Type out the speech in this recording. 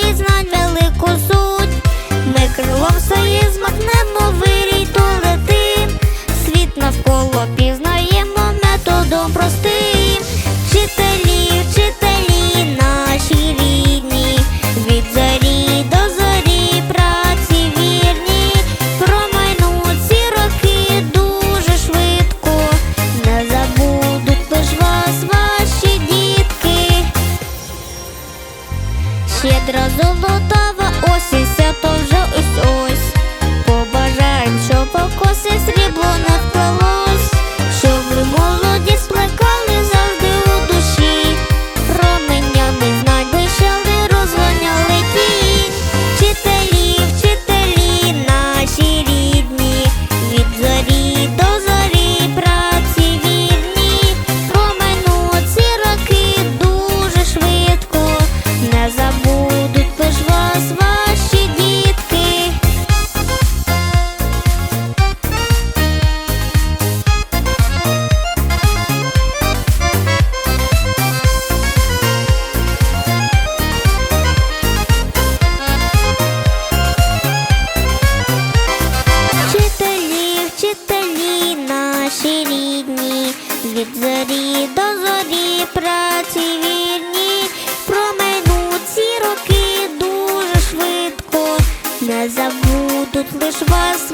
школі знань велику суть, ми крилом своє змахнемо вирій, то летим, світ навколо пізнаємо методом простим. Щедро золотова осінь від зорі до зорі праці вільні промайнуть ці роки дуже швидко, не забудуть лиш вас.